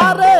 আরে